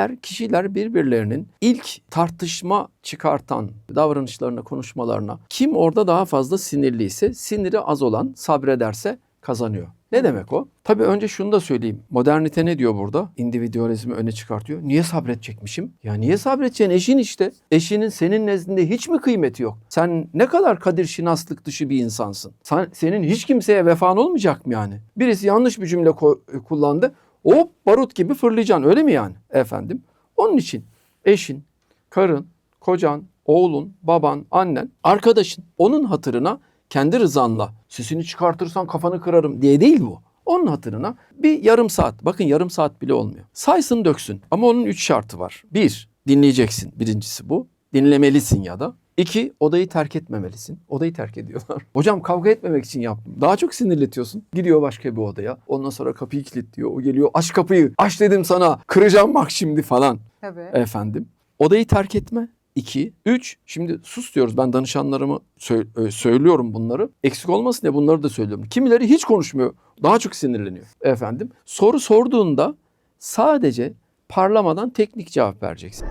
Eğer kişiler birbirlerinin ilk tartışma çıkartan davranışlarına, konuşmalarına kim orada daha fazla sinirliyse, siniri az olan sabrederse kazanıyor. Ne demek o? Tabii önce şunu da söyleyeyim. Modernite ne diyor burada? İndividualizmi öne çıkartıyor. Niye sabredecekmişim? Ya niye sabredeceksin? Eşin işte. Eşinin senin nezdinde hiç mi kıymeti yok? Sen ne kadar kadir şinaslık dışı bir insansın. Sen, senin hiç kimseye vefan olmayacak mı yani? Birisi yanlış bir cümle kullandı. Hop barut gibi fırlayacaksın öyle mi yani? Efendim. Onun için eşin, karın, kocan, oğlun, baban, annen, arkadaşın onun hatırına kendi rızanla sesini çıkartırsan kafanı kırarım diye değil bu. Onun hatırına bir yarım saat, bakın yarım saat bile olmuyor. Saysın döksün ama onun üç şartı var. Bir, dinleyeceksin. Birincisi bu. Dinlemelisin ya da. İki, odayı terk etmemelisin. Odayı terk ediyorlar. Hocam kavga etmemek için yaptım. Daha çok sinirletiyorsun. Gidiyor başka bir odaya. Ondan sonra kapıyı kilitliyor. O geliyor aç kapıyı. Aç dedim sana. Kıracağım bak şimdi falan. Tabii. Efendim. Odayı terk etme. 2. 3. Şimdi sus diyoruz. Ben danışanlarımı sö- e, söylüyorum bunları. Eksik olmasın diye bunları da söylüyorum. Kimileri hiç konuşmuyor. Daha çok sinirleniyor. Efendim. Soru sorduğunda sadece parlamadan teknik cevap vereceksin.